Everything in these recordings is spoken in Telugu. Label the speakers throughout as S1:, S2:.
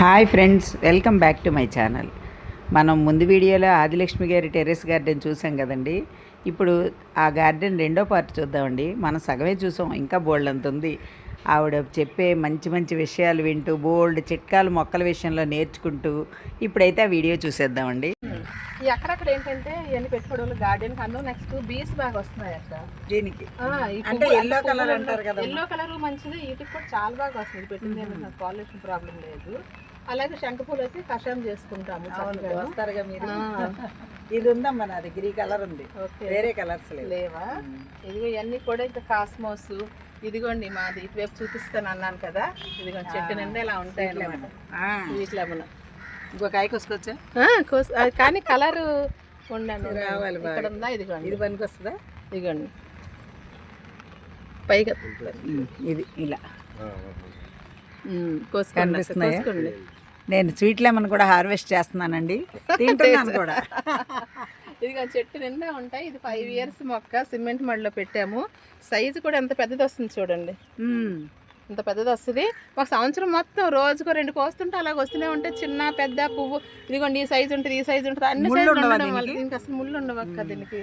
S1: Hi friends welcome back to my channel. మనం ముందు వీడియోలో ఆదిలక్ష్మి గారి టెర్రస్ గార్డెన్ చూసాం కదండి. ఇప్పుడు ఆ గార్డెన్ రెండో పార్ట్ చూద్దామండి. మనం సగమే చూసాం ఇంకా బోల్డ్ అంత ఉంది. ఆవిడ చెప్పే మంచి మంచి విషయాలు వింటూ బోల్డ్ చిట్కాలు మొక్కల విషయంలో నేర్చుకుంటూ ఇప్పుడైతే ఆ వీడియో చూసేద్దామండి.
S2: అక్కడక్కడ ఏంటంటే ఇవన్నీ పెట్టుకోవడం గార్డెన్ కన్నా నెక్స్ట్ బీస్ బాగా వస్తున్నాయి అక్క
S1: దీనికి అంటే colour
S2: ఉన్న-
S1: అంటారు కదా.
S2: yellow కలర్ మంచిది వీటికి కూడా చాలా బాగా వస్తుంది పెట్టింది ఏమైనా పాలినేషన్ ప్రాబ్లం లేదు. అలాగే శంఖ పూలు అయితే కషాయం చేసుకుంటాము.
S1: వస్తారుగా మీరు. ఇది ఉందమ్మా నా దగ్గర ఈ కలర్ ఉంది.
S2: ఓకే.
S1: వేరే కలర్స్ లేవు.
S2: లేవా? ఇదిగో ఇవన్నీ కూడా ఇంకా కాస్మోస్. ఇదిగోండి మాది ఇటువైపు చూపిస్తాను అన్నాను కదా. ఇదిగోండి చెట్టు నిండా ఇలా ఉంటాయి అన్నమాట.
S1: ఆ,
S2: స్వీట్ లెమన్.
S1: ఇంకో కాయ కోసుకొచ్చా?
S2: కానీ కలర్ ఉండండి.
S1: రావాలి బాగా.
S2: ఇక్కడ ఉందా? ఇదిగోండి.
S1: ఇది పనికి వస్తుందా
S2: ఇదిగోండి. పైగా
S1: ఇది ఇలా.
S2: కోసుకోండి? కోసుకోండి.
S1: నేను స్వీట్ లెమన్ కూడా హార్వెస్ట్ చేస్తున్నానండి. తింటున్నాను కూడా.
S2: ఇదిగో చెట్టు నిండా ఉంటాయి. ఇది ఫైవ్ ఇయర్స్ మొక్క సిమెంట్ మడిలో పెట్టాము. సైజు కూడా ఎంత పెద్దది వస్తుంది చూడండి. ఇంత పెద్దది వస్తుంది. ఒక సంవత్సరం మొత్తం రోజుకు రెండు కోస్తుంటే అలాగ వస్తూనే ఉంటే చిన్న పెద్ద పువ్వు. ఇదిగోండి ఈ సైజు ఉంటుంది ఈ సైజు ఉంటుంది. అన్ని సైజులు
S1: ఉండవా
S2: ఉండడం వల్ల
S1: దీనికి?
S2: అసలు ముళ్ళు ఉండవు అక్క దీనికి.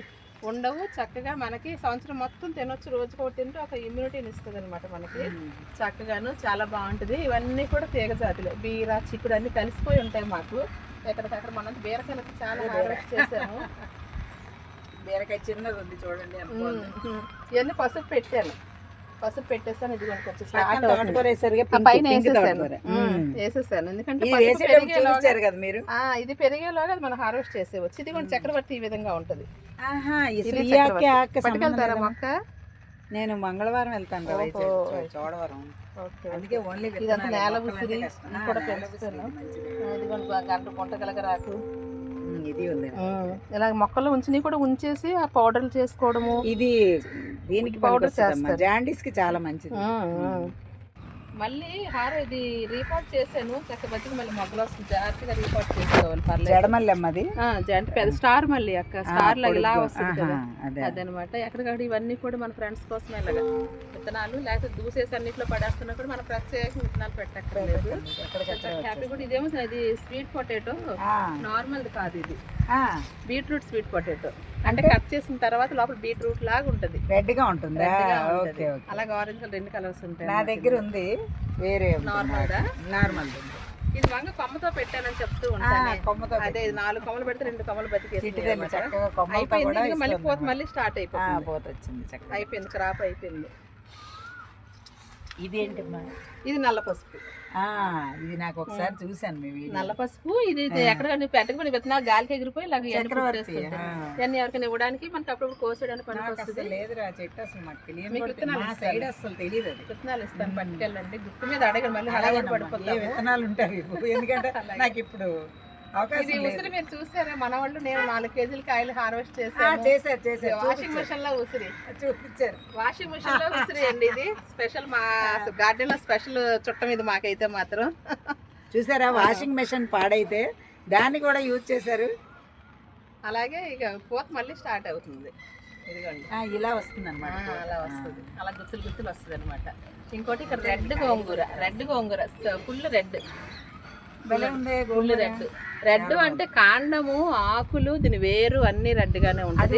S2: ఉండవు. చక్కగా మనకి సంవత్సరం మొత్తం తినొచ్చు. రోజుకు ఒకటి తింటే ఒక ఇమ్యూనిటీని ఇస్తుంది అనమాట మనకి చక్కగాను చాలా బాగుంటుంది. ఇవన్నీ కూడా తీగ జాతులే బీర చిక్కుడు అన్ని కలిసిపోయి ఉంటాయి మాకు. ఎక్కడికక్కడ మనం బీరకాయలకు చాలా హార్వెస్ట్ చేసాము
S1: బీరకాయ చిన్నది ఉంది చూడండి బాగుంది.
S2: ఉమ్. ఇవన్నీ పసుపు పెట్టాను. పసుపు పెట్టేసాను ఇది కొంచెం స్టార్ట్ పైన వేసేసాను. ఎందుకంటే
S1: ఇది
S2: పెరిగేలోగా అది మనం హార్వెస్ట్ చేసేవచ్చు ఇది కూడా చక్రవర్తి ఈ విధంగా ఉంటది. పట్టుకెళ్తారా? మొక్క
S1: నేను మంగళవారం వెళ్తాను చోడవరం.
S2: ఓకే
S1: అందుకే ఓన్లీ
S2: ఇదంతా నేల ఉసిరి. ఇది కూడా పెంచుతాను ఇది కూడా గంట గుంటగలగ రాకు.
S1: ఇది ఉంది.
S2: ఇలా మొక్కలు ఉంచి కూడా ఉంచేసి ఆ పౌడర్లు చేసుకోవడము.
S1: ఇది దీనికి పౌడర్ జాండీస్కి చాలా మంచిది.
S2: మళ్ళీ హార్ ఇది రీపోర్ట్ చేశాను. చక్క బతికి మళ్ళీ మొగ్గలు వస్తుంది జాగ్రత్తగా రీపోర్ట్ చేసుకోవాలి పర్లేదు.
S1: జడమల్లెమ్మది
S2: ఆ, జంట పెద్ద స్టార్ మళ్ళీ అక్క. స్టార్ లాగా ఇలా వస్తుంది కదా.
S1: అదే
S2: అదనమాట. ఎక్కడికక్కడ ఇవన్నీ కూడా మన ఫ్రెండ్స్ కోసమే ఇలాగా విత్తనాలు లేకపోతే దూసేసి అన్నిట్లో పడేస్తున్నా కూడా మనం ప్రత్యేక విత్తనాలు పెట్టక్కర్లేదు. హ్యాపీ కూడా ఇదేమో ఇది స్వీట్ పొటాటో.
S1: ఆ,
S2: నార్మల్ కాదు ఇది. Beetroot sweet potato. అంటే కట్ చేసిన తర్వాత లోపల బీట్రూట్ లాగా ఉంటది. రెడ్గా ఉంటుందా.
S1: Okay okay.
S2: అలాగే ఆరెంజ్ కలర్ రెండు కలర్స్ ఉంటాయి
S1: నా దగ్గర ఉంది వేరే
S2: నార్మల్
S1: నార్మల్
S2: ఇది వంగ కొమ్మతో పెట్టానని చెప్తూ ఉంటాను.
S1: కొమ్మతో
S2: అదే ఇది నాలుగు కొమ్మలు పెడితే రెండు కొమ్మలు బతికేసి మళ్ళీ పోత మళ్ళీ స్టార్ట్ అయిపోయింది
S1: పోత వచ్చింది
S2: అయిపోయింది క్రాప్ అయిపోయింది.
S1: ఇది ఏంటమ్మా
S2: ఇది నల్ల పసుపు.
S1: ఇది నాకు ఒకసారి చూశాను మీ
S2: నల్ల పసుపు ఇది ఎక్కడ పెట్టకపోయిన విత్తనాలు గాలికి ఎగిరిపోయి ఎండి
S1: చక్రవర్తి.
S2: ఇవన్నీ ఎవరికైనా ఇవ్వడానికి మనకి అప్పుడు కోసేయడానికి వస్తుంది.
S1: అసలు లేదురా చెట్టు అసలు మాకు తెలియదు. సైడ్ అసలు తెలియదు అది.
S2: విత్తనాలు ఇస్తాను పట్టుకెళ్ళండి. గుర్తు మీద అడగండి మళ్ళీ
S1: ఏ
S2: పడిపోతాము
S1: విత్తనాలు ఉంటాయి? ఎందుకంటే నాకు ఇప్పుడు
S2: ఇది ఉసిరి మీరు చూసారా? మన వాళ్ళు నేను నాలుగు కేజీలు కాయలు హార్వెస్ట్ చేశాను.
S1: చేశారు చేశారు
S2: వాషింగ్ మిషన్లో ఉసిరి.
S1: చూపించారు.
S2: వాషింగ్ మిషన్లో ఉసిరి అండి ఇది. స్పెషల్ మా గార్డెన్లో స్పెషల్ చుట్టం ఇది మాకైతే మాత్రం.
S1: చూసారా? వాషింగ్ మెషిన్ పాడైతే దాన్ని కూడా యూజ్ చేశారు.
S2: అలాగే ఇక పూత మళ్ళీ స్టార్ట్ అవుతుంది. ఇదిగోండి.
S1: ఇలా వస్తుంది అనమాట
S2: అలా వస్తుంది. అలా గుత్తులు గుత్తులు వస్తుంది అనమాట ఇంకోటి ఇక్కడ red gongura. Red gongura. Full red. Red. Red అంటే కాండము ఆకులు దీని వేరు అన్ని రెడ్ గానే ఉంటది.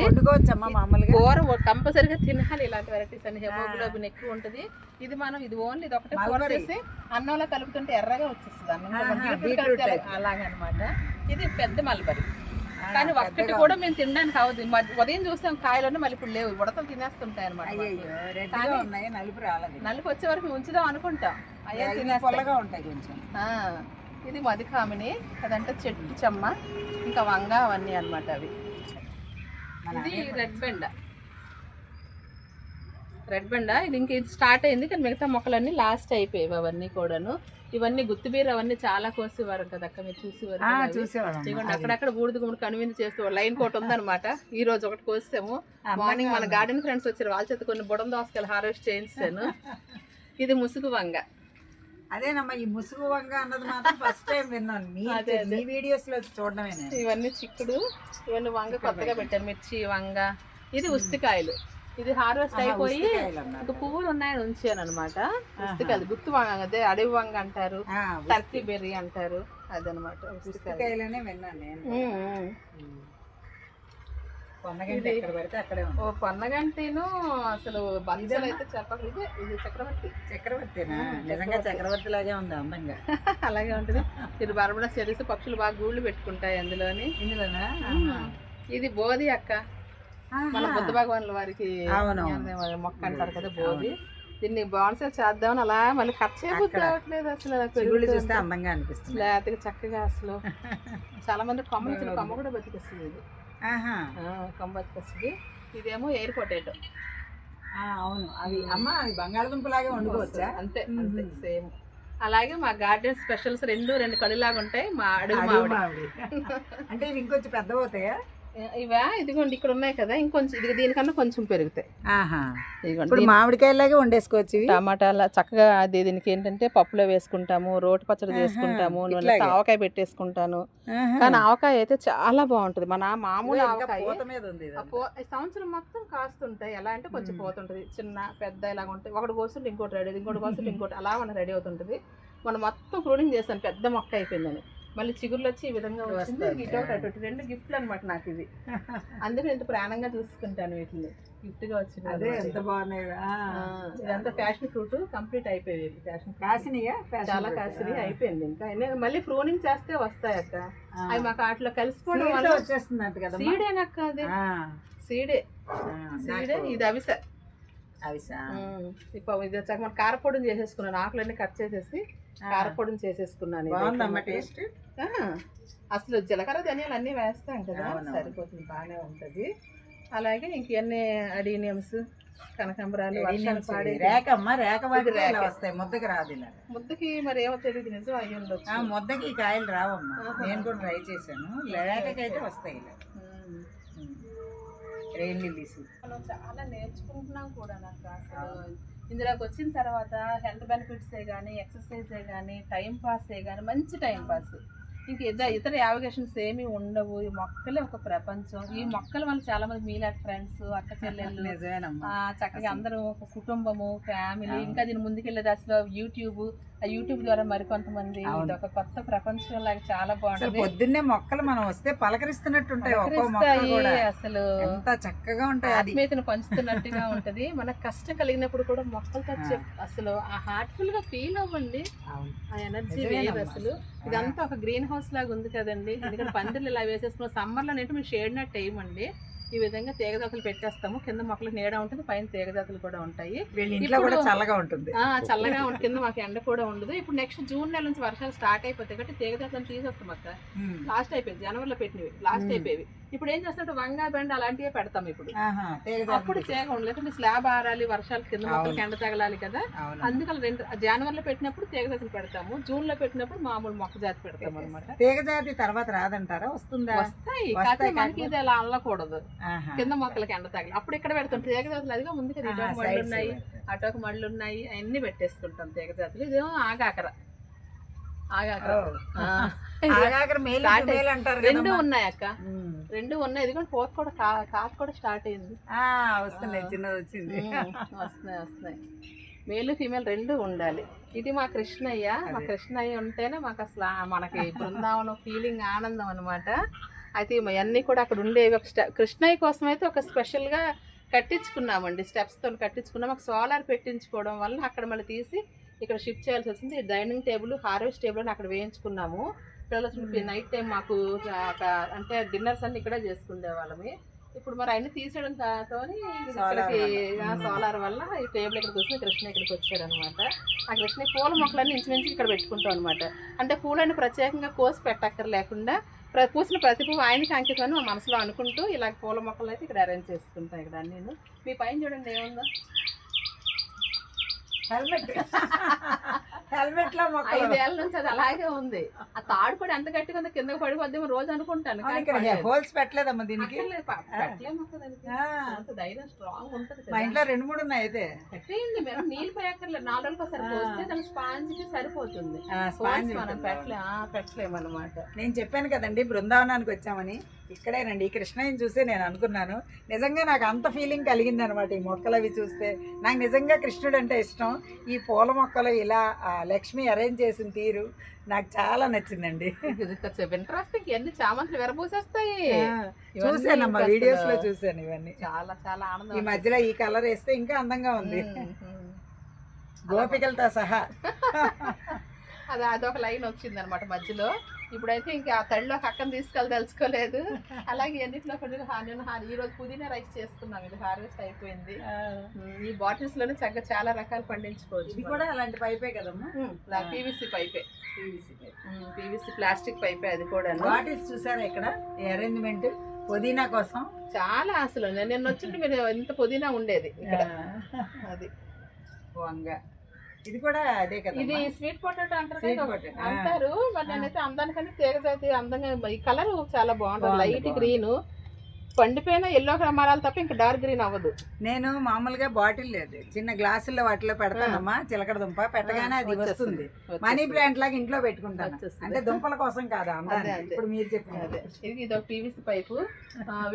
S2: కూర కంపల్సరిగా తినాలి ఇలాంటి వెరైటీస్ అన్ని. హెమోగ్లోబిన్ ఎక్కువ ఉంటది. ఇది మనం ఇది ఓన్లీ ఇది ఒకటే కూర చేసి అన్నంలో కలుపుతుంటే ఎర్రగా వచ్చేస్తుంది. అన్నం అలాగనమాట. ఇది పెద్ద మల్బరీ. కానీ ఒక్కటి కూడా మేము తినడానికి అవ్వదు. మధ్య- ఉదయం చూస్తాం కాయలోనే మళ్ళీ ఇప్పుడు లేవు. ఉడతలు తినేస్తుంటాయి అనమాట
S1: నలుపు రాలేదు.
S2: నలుపు వచ్చే వరకు ఉంచుదాం అనుకుంటాం. అయ్యా
S1: పొల్లగా ఉంటాయి కొంచెం.
S2: ఇది మధుకామిని అదంటే చెట్టు చెమ్మ ఇంకా వంగ అవన్నీ అన్నమాట అవి. ఇది రెడ్ బెండ. రెడ్ బెండ ఇది ఇంక ఇది స్టార్ట్ అయింది కానీ మిగతా మొక్కలన్నీ లాస్ట్ అయిపోయాయి అవన్నీ కూడాను. ఇవన్నీ గుత్తిబీర అవన్నీ చాలా కోసేవారు కదా అక్క మీరు చూసేవారు ఇదిగోండి అక్కడక్కడ బూడిద గుమ్మడి కనువింది చేస్తూ లైన్ కోట్ ఉందన్నమాట. ఈ రోజు ఒకటి కోసాము మార్నింగ్ మన గార్డెన్ ఫ్రెండ్స్ వచ్చారు వాళ్ళ చేత కొన్ని బుడం దోసకాయలు హార్వెస్ట్ చేయించాను. ఇది ముసుగు వంగ.
S1: అదేనమ్మా ఈ ముసుగు వంగ అన్నది మాత్రం ఫస్ట్ టైం విన్నాను. మీ మీ వీడియోస్లో చూడడమే నేను.
S2: ఇవన్నీ చిక్కుడు ఇవన్నీ వంగ కొత్తగా పెట్టాను మిర్చి వంగ. ఇది ఉస్తికాయలు ఇది హార్వెస్ట్ అయిపోయి ఇంకా పువ్వులు ఉన్నాయని ఉంచాను అనమాట ఉసిరికాయలు గుత్తు వంగ అదే అడవి వంగ అంటారు టర్కీ బెర్రీ అంటారు అదనమాట
S1: ఉసిరికాయలనే విన్నాను నేను
S2: ఉమ్, ఉమ్.
S1: పొన్నగంటి ఎక్కడ పడితే అక్కడే ఉంది
S2: ఓ పన్నగంటేను అసలు బంధువులు అయితే చెప్పకలు ఇదే ఇది చక్రవర్తి.
S1: చక్రవర్తినా? నిజంగా చక్రవర్తి. లాగే ఉంది అందంగా.
S2: అలాగే ఉంటుంది. ఇది బరబడ చెరిసి పక్షులు బాగా గూళ్ళు పెట్టుకుంటాయి అందులోని.
S1: ఇందులోనా?
S2: ఇది బోధి అక్క. మన బుద్ధ భగవాన్ల వారికి మొక్క అంటారు కదా బోధి. దీన్ని బాన్సా చేద్దామని అలా మళ్ళీ ఖర్చు చేయబుద్ధి రావట్లేదు అసలు
S1: చూస్తే అందంగా అనిపిస్తుంది.
S2: లేతగా చక్కగా అసలు చాలా మంది కొమ్మ కొమ్మ కూడా బతికిస్తుంది ఇది. బతికిస్తుంది ఇదేమో ఎయిర్ పొటాటో.
S1: ఆ, అవును. అవి అమ్మ అవి బంగాళదుంప లాగే వండుకోవచ్చా?
S2: అంతే అంతే సేమ్. అలాగే మా గార్డెన్ స్పెషల్స్ రెండు రెండు కడిలాగా ఉంటాయి మా అడుగు మామిడి
S1: అంటే ఇవి ఇంకొంచెం పెద్ద అవుతాయా
S2: ఇవా? ఇదిగోండి ఇక్కడ ఉన్నాయి కదా. ఇంకొంచెం ఇది దీనికన్నా కొంచెం పెరుగుతాయి.
S1: ఆహా.
S2: ఇదిగోండి
S1: ఇప్పుడు మామిడికాయలాగే వండేసుకోవచ్చు ఇవి.
S2: టమాటాల చక్కగా అది దీనికి ఏంటంటే పప్పులో వేసుకుంటాము రోటి పచ్చడి చేసుకుంటాము ఆవకాయ పెట్టేసుకుంటాను.
S1: ఆహా.
S2: కానీ ఆవకాయ అయితే చాలా బాగుంటుంది. మన మామూలు
S1: ఇంకా
S2: ఆవకాయ
S1: పూత మీద ఉంది ఇది.
S2: ఆ పో- ఈ సంవత్సరం మొత్తం కాస్తుంటాయి. ఎలా అంటే కొంచెం పోతుంటది. చిన్న పెద్ద ఇలాగ ఉంటాయి. ఒకటి కోస్తుంటే ఇంకోటి రెడీ ఇంకోటి కోస్తుంటే ఇంకోటి అలా మన రెడీ అవుతుంటది. మనం మొత్తం ప్రూనింగ్ చేస్తాను పెద్ద మొక్క అయిపోయిందని. మళ్ళీ చిగుర్లు వచ్చి ఈ విధంగా వచ్చింది. ఇటు ఒకటి అటు. రెండు గిఫ్ట్లు అనమాట నాకు ఇది అందుకే ఇంత ప్రాణంగా చూసుకుంటాను వీటిని. గిఫ్ట్గా వచ్చింది
S1: అదే ఎంత బాగున్నాయి.
S2: ఇదంతా ఫ్యాషన్ ఫ్రూట్ కంప్లీట్ అయిపోయేది ఫ్యాషన్
S1: కాసినయా?
S2: చాలా. కాసిరి అయిపోయింది ఇంకా. మళ్ళీ ప్రూనింగ్ చేస్తే వస్తాయి అక్క. అవి మాకు వాటిలో కలిసిపోవడం వల్ల
S1: వచ్చేస్తుందంట కదా
S2: సీడేనక్క అది. సీడే. సీడే ఇది అవిస.
S1: అవిసా.
S2: ఇప్పుడు ఇది వచ్చాక మన కారపొడిని చేసేసుకున్నాను ఆకులన్నీ కట్ చేసేసి కారపొడిని చేసేసుకున్నాను
S1: టేస్ట్?
S2: అసలు జీలకర్ర ధనియాలు అన్నీ వేస్తాం కదా. సరిపోతుంది బాగానే ఉంటుంది. అలాగే ఇంకన్నీ అడీనియమ్స్ కనకాంబరాలు వర్షాలు పాడే
S1: రేక అమ్మ రేక వాటి
S2: రేక.
S1: ఇలా వస్తాయి ముద్దకి రాదు
S2: ముద్దకి మరి ఏమో తెలియదు నిజం అయ్యి ఉండొచ్చు.
S1: ముద్దకి కాయలు రావమ్మా. నేను కూడా ట్రై చేశాను. రేకకైతే వస్తాయి ఇలా. Rain lilies.
S2: మనం చాలా నేర్చుకుంటున్నాం కూడా నాకు అసలు. ఇందులోకి వచ్చిన తర్వాత హెల్త్ బెనిఫిట్సే కానీ ఎక్సర్సైజే కానీ టైం పాసే కానీ మంచి టైం పాస్. ఇంక ఇతర యావిగేషన్స్ ఏమీ ఉండవు. ఈ మొక్కలే ఒక ప్రపంచం. ఈ మొక్కల వల్ల చాలా మంది మీలాంటి ఫ్రెండ్స్ అక్క చెల్లెళ్ళు చక్కగా అందరూ ఒక కుటుంబము ఫ్యామిలీ ఇంకా దీని ముందుకెళ్ళే దశలో యూట్యూబ్ ఆ యూట్యూబ్ ద్వారా మరికొంతమంది ఒక కొత్త ప్రపంచం లాగా చాలా బాగుంటుంది.
S1: పొద్దున్నే మొక్కలు మనం వస్తే పలకరిస్తున్నట్టు ఉంటాయి
S2: అసలు.
S1: ఎంత చక్కగా ఉంటాయి
S2: ఆత్మీయతను పంచుతున్నట్టుగా ఉంటది. మనకు కష్టం కలిగినప్పుడు కూడా మొక్కలతో అసలు ఆ హార్ట్ఫుల్గా ఫీల్ అవ్వండి. ఆ ఎనర్జీ. వేరు అసలు. ఇదంతా ఒక గ్రీన్ హౌస్ లాగా ఉంది కదండి. ఎందుకంటే పందిర్లు ఇలా వేసేసుకున్న సమ్మర్లో అంటే మేము షేడ్ నట్ వేయమండి. ఈ విధంగా తీగదాతలు పెట్టేస్తాము. కింద మొక్కలకు నీడ ఉంటుంది పైన తీగదాతలు కూడా ఉంటాయి.
S1: చల్లగా ఉంటుంది.
S2: ఆ చల్లగా ఉంటుంది కింద మాకు ఎండ కూడా ఉండదు. ఇప్పుడు నెక్స్ట్ జూన్ నెల నుంచి వర్షాలు స్టార్ట్ అయిపోతాయి కాబట్టి తీగదాతలను తీసేస్తాం అక్క. లాస్ట్ అయిపోయింది. జనవరిలో పెట్టినవి. లాస్ట్ అయిపోయేవి. ఇప్పుడు ఏం చేస్తున్నట్టు వంగా బెండ అలాంటివే పెడతాం ఇప్పుడు. అప్పుడు ఉండదు లేకపోతే స్లాబ్ ఆరాలి వర్షాలు కింద మొక్కలకి ఎండ తగలాలి కదా. అందుకని రెండు జనవరిలో పెట్టినప్పుడు తీగ జాతులు పెడతాము జూన్లో పెట్టినప్పుడు మామూలు మొక్క జాతి పెడతాం అనమాట
S1: తీగజాతి తర్వాత రాదంటారా? వస్తుందా?
S2: వస్తాయి. కాకపోతే మనకి ఇది అలా అల్లకూడదు
S1: ఆహా.
S2: కింద మొక్కలకి ఎండ తగలి. అప్పుడు ఇక్కడ పెడతాం. తీగ జాతులు అదిగా ఇటొక మళ్ళు ఉన్నాయి. అటొక మళ్ళు ఉన్నాయి అవన్నీ పెట్టేసుకుంటాం తీగ జాతులు. ఇదేమో ఆగాకర. రెండు. ఉన్నాయి అక్క. రెండు ఉన్నాయి. పోత కూడా కా- కాత కూడా స్టార్ట్ అయింది.
S1: వస్తున్నాయి. చిన్నది వచ్చింది.
S2: వస్తున్నాయి వస్తున్నాయి. మేలు ఫీమేల్ రెండు ఉండాలి. ఇది మా కృష్ణయ్య. మా కృష్ణయ్య ఉంటేనే మాకు అసలు మనకి బృందావనం ఫీలింగ్ ఆనందం అనమాట అయితే ఇవన్నీ కూడా అక్కడ ఉండేవి. ఒక కృష్ణయ్య కోసం అయితే ఒక స్పెషల్గా కట్టించుకున్నామండి. స్టెప్స్తో కట్టించుకున్నాం. మాకు సోలార్ పెట్టించుకోవడం వల్ల అక్కడ మళ్ళీ తీసి ఇక్కడ షిఫ్ట్ చేయాల్సి వచ్చింది డైనింగ్ టేబుల్ హార్వెస్ట్ టేబుల్ అని అక్కడ వేయించుకున్నాము. పిల్లలు నైట్ టైం మాకు అంటే డిన్నర్స్ అన్ని ఇక్కడే చేసుకునే వాళ్ళమి. ఇప్పుడు మరి అన్ని తీసేయడం తో ఇక్కడికి సోలార్ వల్ల ఈ టేబుల్ ఇక్కడికి వచ్చి కృష్ణ ఇక్కడికి వచ్చాడు అనమాట ఆ కృష్ణ పూల మొక్కలన్నీ ఇంచుమించు ఇక్కడ పెట్టుకుంటాం అనమాట. అంటే పూలని ప్రత్యేకంగా కోసి పెట్టక్కర్ లేకుండా పూసిన ప్రతి పువ్వు ఆయనకి అంకితం మా మనసులో అనుకుంటూ ఇలా పూల మొక్కలు అయితే ఇక్కడ అరేంజ్ చేసుకుంటాం ఇక్కడ నేను మీ పైన చూడండి ఏముందో.
S1: హెల్మెట్. హెల్మెట్లో
S2: ఐదేళ్ళ నుంచి అది అలాగే ఉంది. ఆ తాడు కూడా ఎంత గట్టిగా ఉందో కిందకి పడిపోద్దేమో రోజు అనుకుంటాను.
S1: హోల్స్ పెట్టలేదమ్మా దీనికి.
S2: ధైర్యం స్ట్రాంగ్ ఉంటది
S1: మా. ఇంట్లో రెండు మూడు ఉన్నాయి అయితే.
S2: పెట్టేయండి మీరు నీళ్ళు పోయక్కర్లేదు. నాలుగు రోజులకు ఒకసారి పోస్తే దాని స్పాంజ్కి సరిపోతుంది.
S1: స్పాంజ్
S2: మనం. పెట్టలే పెట్టలేము అనమాట
S1: నేను చెప్పాను కదండి బృందావనానికి వచ్చామని. ఇక్కడేనండి ఈ కృష్ణయ్యని చూసే నేను అనుకున్నాను. నిజంగా నాకు అంత ఫీలింగ్ కలిగింది అనమాట ఈ మొక్కలు అవి చూస్తే. నాకు నిజంగా కృష్ణుడు అంటే ఇష్టం. ఈ పూల మొక్కలు ఇలా లక్ష్మి అరేంజ్ చేసిన తీరు నాకు చాలా నచ్చిందండి.
S2: వింటర్ వస్తే ఇవన్నీ చామంతులు విరబూసేస్తాయి. ఇంకా వీడియోస్లో
S1: చూశాను ఇవన్నీ.
S2: చాలా చాలా ఆనందం
S1: ఈ మధ్యలో ఈ కలర్ వేస్తే ఇంకా అందంగా ఉంది. గోపికలతో సహా.
S2: అది అదొక లైన్ వచ్చింది అనమాట మధ్యలో. ఇప్పుడైతే ఇంకా ఆ తడిలో అక్కని తీసుకెళ్ళి తెలుసుకోలేదు. అలాగే ఎన్నిట్లో హాని హాని ఈ రోజు పుదీనా రైస్ చేసుకున్నాం. ఇది హార్వెస్ట్ అయిపోయింది. ఈ బాటిల్స్లోనే చక్కగా చాలా రకాలు పండించుకోవచ్చు
S1: ఇది కూడా అలాంటి పైపే కదమ్మా?
S2: పీవీసీ పైపే.
S1: pipe.
S2: పీవీసీ ప్లాస్టిక్ పైపే అది కూడా
S1: బాటిల్స్ చూసారా ఇక్కడ? అరేంజ్మెంట్ పుదీనా కోసం.
S2: చాలా అసలు. నేను నిన్న వచ్చింటే మీరు ఎంత పుదీనా ఉండేది ఇక్కడ. అది.
S1: వంగ. ఇది కూడా అదే కదా
S2: ఇది స్వీట్ పొటాటో అంటారు. అంటారు మరి నేనైతే అందానికని తీగ జాతి అందంగా ఈ కలర్ చాలా బాగుంటుంది లైట్. గ్రీన్ పండిపోయిన ఎల్లో మారాలి తప్ప ఇంకా డార్క్ గ్రీన్ అవ్వదు.
S1: నేను మామూలుగా బాటిల్ లేదు. చిన్న గ్లాసుల్లో వాటిలో పెడతానమ్మా. చిలకడ దుంప పెట్టగానే అది వస్తుంది. మనీ ప్లాంట్ లాగా ఇంట్లో పెట్టుకుంటాను. అంటే దుంపల కోసం కాదు. ఇప్పుడు మీరు చెప్పినది
S2: అదే. ఇది ఇది ఒక పీవీసీ పైపు.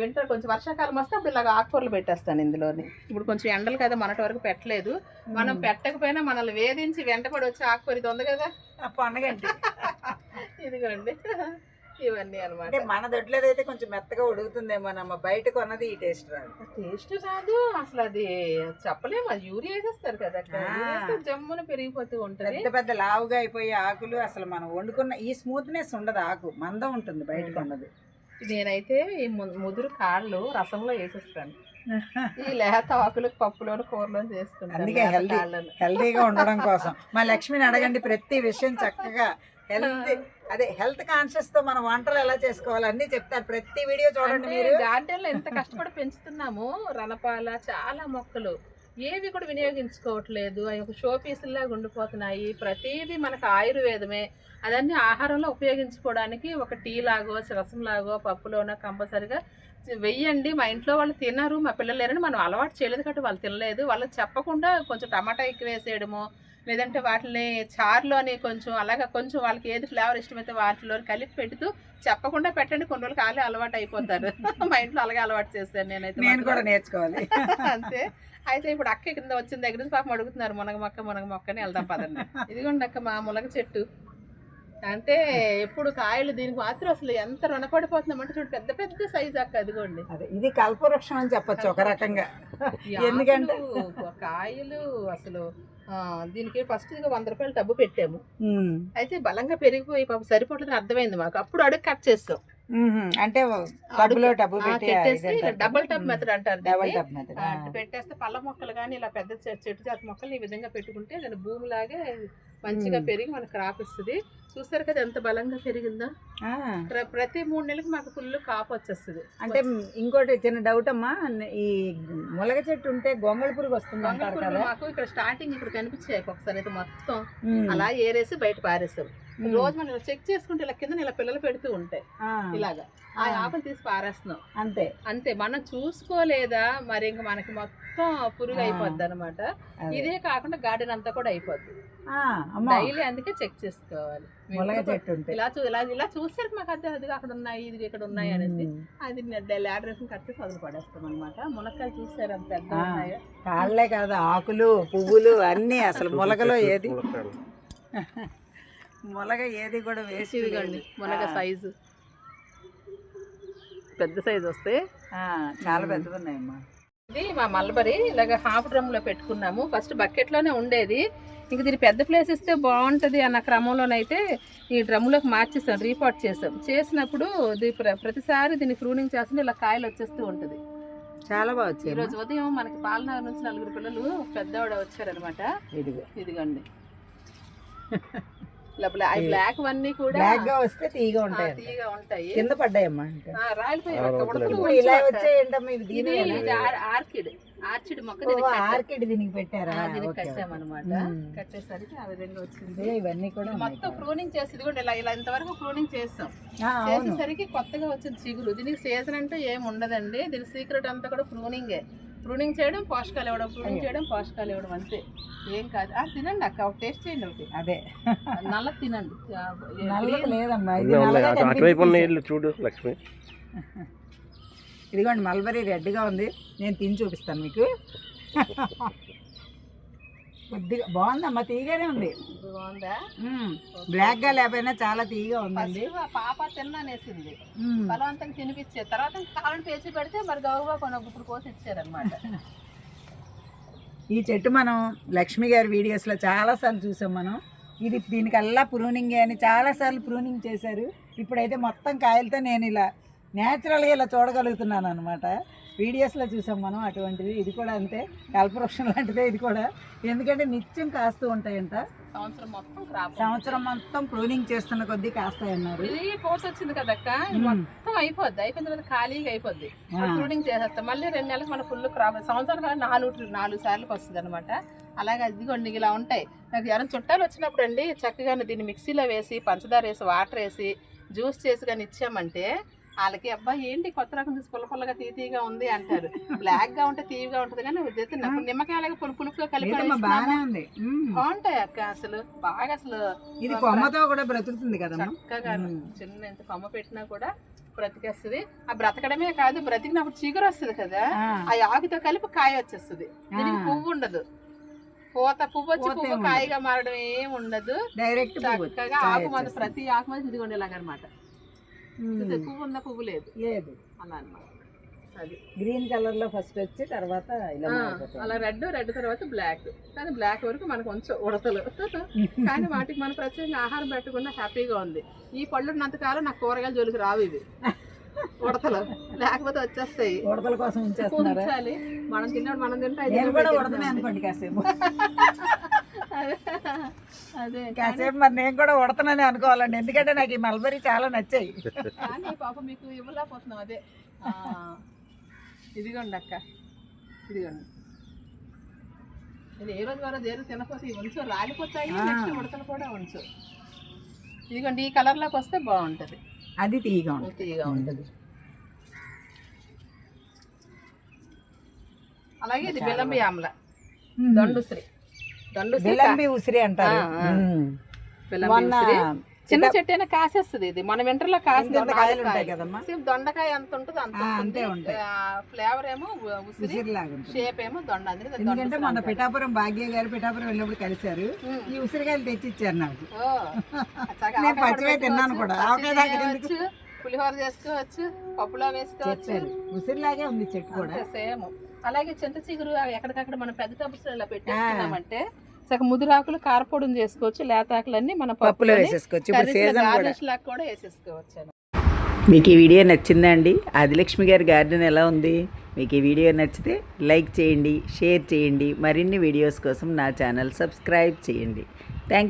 S2: వింటర్ కొంచెం వర్షాకాలం వస్తే అప్పుడు ఇలాగ ఆకుకూరలు పెట్టేస్తాను ఇందులోని. ఇప్పుడు కొంచెం ఎండలు కదా మనటి వరకు పెట్టలేదు. మనం పెట్టకపోయినా మనల్ని వేధించి వెంటపడి వచ్చి ఆకుకూర ఇది ఉంది కదా.
S1: పండగండి
S2: ఇదిగోండి. ఇవన్నీ అనమాట
S1: అంటే మన దొడ్లేది అయితే కొంచెం మెత్తగా ఉడుకుతుందేమోనమ్మ బయట కొన్నది ఈ టేస్ట్ రాదు.
S2: టేస్ట్ కాదు అసలు అది చెప్పలేము అది యూరియా వేసేస్తారు కదా. యూరియా వేస్తే జమ్మున పెరిగిపోతూ ఉంటది.
S1: పెద్ద పెద్ద లావుగా అయిపోయి ఆకులు అసలు మనం వండుకున్న ఈ స్మూత్నెస్ ఉండదు ఆకు మందం ఉంటుంది బయట కొన్నది.
S2: నేనైతే ఈ ము- ముదురు కాళ్ళు రసంలో వేసేస్తాను. ఈ లేత ఆకులు పప్పులోను కూరలో
S1: అందుకే.
S2: కాళ్ళను.
S1: హెల్తీగా ఉండడం కోసం. మా లక్ష్మిని అడగండి ప్రతి విషయం చక్కగా. హెల్త్ అదే హెల్త్ కాన్షియస్తో మనం వంటలు ఎలా చేసుకోవాలి అన్ని చెప్తారు. ప్రతి వీడియో చూడండి మీరు.
S2: గార్డెన్లో ఎంత కష్టపడి పెంచుతున్నాము రణపాల చాలా మొక్కలు. ఏవి కూడా వినియోగించుకోవట్లేదు. అవి ఒక షో పీసుల్లాగా ఉండిపోతున్నాయి. ప్రతిదీ మనకు ఆయుర్వేదమే. అదన్నీ ఆహారంలో ఉపయోగించుకోవడానికి ఒక టీ లాగో రసం లాగో పప్పులోనో కంపల్సరిగా వెయ్యండి. మా ఇంట్లో వాళ్ళు తినరు మా పిల్లలు లేరని మనం అలవాటు చేయలేదు కాబట్టి వాళ్ళు తినలేదు. వాళ్ళకి చెప్పకుండా కొంచెం టమాటా ఎక్కువ వేసేయడము లేదంటే వాటిని చారులోని కొంచెం అలాగా కొంచెం వాళ్ళకి ఏది ఫ్లేవర్ ఇష్టమైతే వాటిలో కలిపి పెడుతూ చెప్పకుండా పెట్టండి కొన్ని రోజులు కాలే అలవాటు అయిపోతారు. మా ఇంట్లో అలాగే అలవాటు చేస్తాను నేనైతే
S1: నేను. కూడా నేర్చుకోవాలి.
S2: అంతే. అయితే ఇప్పుడు అక్క కింద వచ్చిన దగ్గర నుంచి పాపం అడుగుతున్నారు మునగ మొక్క మునగ మొక్కని వెళ్దాం పదండి. ఇదిగోండి అక్క మా మునగ చెట్టు. అంటే ఎప్పుడు కాయలు దీనికి మాత్రం అసలు ఎంత రుణపడిపోతున్నామంటే చూడు పెద్ద పెద్ద సైజ్ అక్క అదిగోండి
S1: అదే ఇది కల్పవృక్షం అని చెప్పొచ్చు ఒక రకంగా. ఎందుకంటే
S2: కాయలు అసలు దీనికి ఫస్ట్ వంద రూపాయలు డబ్బు పెట్టాము. అయితే బలంగా పెరిగిపోయి పాపం సరిపోవట్లేదు అర్థమైంది మాకు అప్పుడు అడుగు కట్ చేస్తాం.
S1: అంటే
S2: పెట్టేసి
S1: ఇదంటారు.
S2: డబుల్ టబ్ మెథడ్ అంటారు
S1: డబుల్. టబ్ మెథడ్
S2: పెట్టేస్తే పళ్ళ మొక్కలు కానీ ఇలా పెద్ద చెట్టు జాతి మొక్కలు ఈ విధంగా పెట్టుకుంటే దాని భూమిలాగే మంచిగా. పెరిగి మనకు క్రాప్ ఇస్తుంది చూస్తారు కదా ఎంత బలంగా పెరిగిందో? ప్ర- ప్రతి మూడు నెలలకు మాకు ఫుల్ కాపు వచ్చేస్తుంది.
S1: అంటే ఇంకోటి చిన్న డౌట్ అమ్మా ఈ ములగ చెట్టు ఉంటే గొంగళి పురుగు వస్తుంది
S2: మాకు ఇక్కడ స్టార్టింగ్ ఇక్కడ కనిపించాయి ఒకసారి అయితే మొత్తం. అలా ఏరేసి బయట పారేస్తాం
S1: ఉమ్.
S2: రోజు మనం చెక్ చేసుకుంటే ఇలా కింద ఇలా పిల్లలు పెడుతూ ఉంటాయి. ఇలాగా. ఆ
S1: ఆ.
S2: ఆకులు తీసి పారేస్తున్నాం.
S1: అంతే.
S2: అంతే. మనం చూసుకోలేదా? మరి ఇంక మనకి మొత్తం పురుగు. అయిపోద్ది అనమాట. ఇదే కాకుండా గార్డెన్ అంతా కూడా అయిపోద్ది. డైలీ అందుకే చెక్ చేసుకోవాలి.
S1: ములగ చెట్టు ఉంటే.
S2: ఇలా చూ ఇలా ఇలా చూస్తారు మాకు అది అది అక్కడ ఉన్నాయి ఇది ఇక్కడ ఉన్నాయి అనేసి. అది లాడరేషన్ కట్ చేసి వదిలి పడేస్తాం అనమాట మునక్కాయలు చూసారు అంత పెద్ద
S1: కాళ్ళే కాదు ఆకులు పువ్వులు అన్నీ అసలు ములగలో ఏది? ములగ ఏది కూడా వేసి
S2: ఇదిగోండి మునగ సైజు. పెద్ద సైజు వస్తే.
S1: చాలా పెద్దగా ఉన్నాయమ్మా.
S2: ఇది మా మల్బరీ ఇలాగ హాఫ్ డ్రమ్లో పెట్టుకున్నాము. ఫస్ట్ బకెట్లోనే ఉండేది. ఇంక దీన్ని పెద్ద ప్లేస్ ఇస్తే బాగుంటది అన్న క్రమంలోనైతే ఈ డ్రమ్లోకి మార్చేసాం రీపాట్ చేసాం. చేసినప్పుడు ప్రతిసారి దీన్ని ప్రూనింగ్ చేస్తుంటే ఇలా కాయలు వచ్చేస్తూ ఉంటుంది.
S1: చాలా బాగా
S2: ఈ
S1: వచ్చాయి
S2: రోజు ఉదయం మనకి పాలనగర్ నుంచి నలుగురు పిల్లలు పెద్దవాడ వచ్చారనమాట
S1: ఇదిగో.
S2: ఇదిగోండి. బ్లాక్ అన్నీ కూడా
S1: బ్లాక్గా వస్తే తీగ ఉంటాయి
S2: తీయగా ఉంటాయి.
S1: కింద పడ్డాయమ్మా ఇలా. వచ్చాయంటమ్మా
S2: ఇది ఇది ఆర్కిడ్. ఆర్చిడ్ మొక్క.
S1: ఆర్కిడ్ దీనికి పెట్టారా?
S2: దీనికి. కట్టామన్నమాట. కట్టేసరికి ఆ విధంగా వచ్చింది.
S1: ఇవన్నీ కూడా.
S2: మొత్తం ప్రూనింగ్ చేసి ఇది కూడా ఇలా ఇలా ఇంతవరకు ప్రూనింగ్ చేస్తాం చేసేసరికి కొత్తగా వచ్చింది చిగురు. దీనికి సీజన్ అంటే ఏం ఉండదండి. దీని సీక్రెట్ అంతా కూడా ప్రూనింగే ప్రూనింగ్ చేయడం పోషకాలు ఇవ్వడం ప్రూనింగ్ చేయడం పోషకాలు ఇవ్వడం అంతే. ఏం కాదు. ఆ, తినండి అక్క ఒక టేస్ట్ చేయండి ఒకటి.
S1: అదే.
S2: నల్ల తినండి.
S1: నల్లది లేదమ్మా ఇది. నల్లగా
S3: అటువైపు చూడు లక్ష్మి.
S1: ఇదిగోండి మల్బరీ రెడ్గా ఉంది. నేను తిని చూపిస్తాను మీకు. కొద్దిగా బాగుందమ్మా తీయగానే ఉంది.
S2: బాగుందా.
S1: బ్లాక్గా లేకపోయినా చాలా తీయగా ఉందండి.
S2: పాప తిన్నానేసింది
S1: మ్మ్.
S2: బలవంతంగా తినిపించే తర్వాత కావాలని పేచి పెడితే మరి గౌరవ కొన్ని గుప్పుడు కోసి ఇచ్చారనమాట
S1: ఈ చెట్టు మనం లక్ష్మి గారి వీడియోస్లో చాలాసార్లు చూసాం మనం. ఇది దీనికల్లా ప్రూనింగ్ అని చాలాసార్లు ప్రూనింగ్ చేశారు. ఇప్పుడైతే మొత్తం కాయలతో నేను ఇలా న్యాచురల్గా ఇలా చూడగలుగుతున్నాను అనమాట వీడియోస్లో చూసాం మనం అటువంటిది ఇది కూడా అంతే. కల్పవృక్షం లాంటిదే ఇది కూడా. ఎందుకంటే నిత్యం కాస్తూ ఉంటాయంట.
S2: సంవత్సరం మొత్తం
S1: సంవత్సరం మొత్తం ప్రూనింగ్ చేస్తున్న కొద్దీ కాస్తాయన్నారు
S2: ఇది కోత వచ్చింది కదక్క మొత్తం అయిపోద్ది. అయిపోయిన తర్వాత ఖాళీగా అయిపోద్ది. ప్రూనింగ్ చేసేస్తాం. మళ్ళీ రెండు నెలలకు మన ఫుల్ క్రాప్ సంవత్సరం కాదు నాలుగు నాలుగు సార్లు వస్తుంది అనమాట అలాగే ఇదిగోండి ఇలా ఉంటాయి. నాకు ఎవరైనా చుట్టాలు వచ్చినప్పుడు అండి చక్కగా దీన్ని మిక్సీలో వేసి పంచదార వేసి వాటర్ వేసి జ్యూస్ చేసి కానీ ఇచ్చామంటే వాళ్ళకి అబ్బాయి ఏంటి కొత్త రకం తీసి పుల్ల పుల్లగా తీతీగా ఉంది అంటారు. బ్లాక్గా ఉంటే తీవిగా ఉంటుంది కానీ ఇది తిన్నప్పుడు నిమ్మకాయలాగా పులుపు పులుపుగా కలిపి.
S1: బాగానే ఉంది. మ్మ్.
S2: బాగుంటాయి అక్క అసలు. బాగా అసలు
S1: ఇది కొమ్మతో కూడా బ్రతుకుతుంది కదమ్మా.
S2: చక్కగా చిన్న ఎంత కొమ్మ పెట్టినా కూడా బ్రతికేస్తుంది. ఆ బ్రతకడమే కాదు బ్రతికినప్పుడు చిగురు వస్తుంది కదా
S1: ఆ,
S2: ఆకుతో కలిపి కాయ వచ్చేస్తుంది. దీనికి. పువ్వు ఉండదు. పూత పువ్వు వచ్చి పువ్వు కాయగా మారడం ఏం ఉండదు
S1: డైరెక్ట్
S2: చక్కగా ఆకు మీద. ప్రతి ఆకు మీద ఇదిగోండి ఇలాగనమాట.
S1: మ్మ్.
S2: పువ్వు ఉందా పువ్వు లేదు.
S1: లేదు.
S2: అలా అన్నమాట. అది.
S1: గ్రీన్ కలర్లో ఫస్ట్ వచ్చి తర్వాత ఇలా.
S2: అలా రెడ్ రెడ్ తర్వాత బ్లాక్. కానీ బ్లాక్ వరకు మనకు కొంచెం ఉడతలు. కానీ వాటికి మనం ప్రత్యేకంగా ఆహారం పెట్టకుండా హ్యాపీగా ఉంది. ఈ పళ్ళు ఉన్నంతకాలం నాకు కూరగాయల జోలికి రావు ఇవి. ఉడతలు. లేకపోతే వచ్చేస్తాయి.
S1: ఉడతల కోసం
S2: ఉంచాలి మనం తిన్నప్పుడు మనం తింటే
S1: అనుకోండి కాసేపు.
S2: అదే
S1: కాసేపు మరి నేను కూడా ఉడతనని అనుకోవాలండి. ఎందుకంటే నాకు ఈ మల్బరీ చాలా నచ్చాయి.
S2: కానీ పాప మీకు ఇవ్వలేకపోతున్నాం అదే. ఇదిగోండి అక్క. ఇదిగోండి. ఇది ఏ రోజు వరకు దేరు తినకపోతే ఇవి ఉంచు రాలిపోతాయి నెక్స్ట్ ఉడతలు కూడా ఉంచు ఇదిగోండి ఈ కలర్లోకి వస్తే బాగుంటుంది.
S1: అది తీయగా ఉంటుంది.
S2: తీయగా ఉంటుంది. అలాగే ఇది బిల్లంబి ఆమ్ల. దండుశ్రీ. దండుశ్రీ
S1: బిల్లంబి ఉసిరి అంటారు. మొన్న
S2: చిన్న చెట్టు అయినా కాసేస్తుంది ఇది. మన వింటర్లో
S1: కాయలు ఉంటాయి కదమ్మా?
S2: దొండకాయ ఎంత ఉంటుంది అంత
S1: అంతే ఉంటాయి.
S2: ఫ్లేవర్ ఏమో షేప్ ఏమో దొండ
S1: ఎందుకంటే
S2: ఉసిరి
S1: పిఠాపురం భాగ్య గారు పిఠాపురం వెళ్ళినప్పుడు కలిశారు. ఈ ఉసిరికాయలు తెచ్చి ఇచ్చారు నాకు నేను పచ్చివే తిన్నాను కూడా.
S2: పులిహోర చేసుకోవచ్చు పప్పులో వేసుకోవచ్చు.
S1: ఉసిరిలాగే ఉంది చెట్టు కూడా.
S2: సేమ్. అలాగే చింత చిగురు ఎక్కడికక్కడ మనం పెద్ద టబ్స్ ఇలా పెట్టేసుకున్నామంటే చక్కగా ముదురాకులు కారపొడిని చేసుకోవచ్చు లేతాకులన్నీ మన
S1: పప్పులో వేసేసుకోవచ్చు.
S2: లాగా కూడా వేసేసుకోవచ్చు.
S1: మీకు ఈ వీడియో నచ్చిందా అండి ఆదిలక్ష్మి గారి గార్డెన్ ఎలా ఉంది? మీకు ఈ వీడియో నచ్చితే లైక్ చేయండి షేర్ చేయండి. మరిన్ని వీడియోస్ కోసం నా ఛానల్ సబ్స్క్రైబ్ చేయండి. థ్యాంక్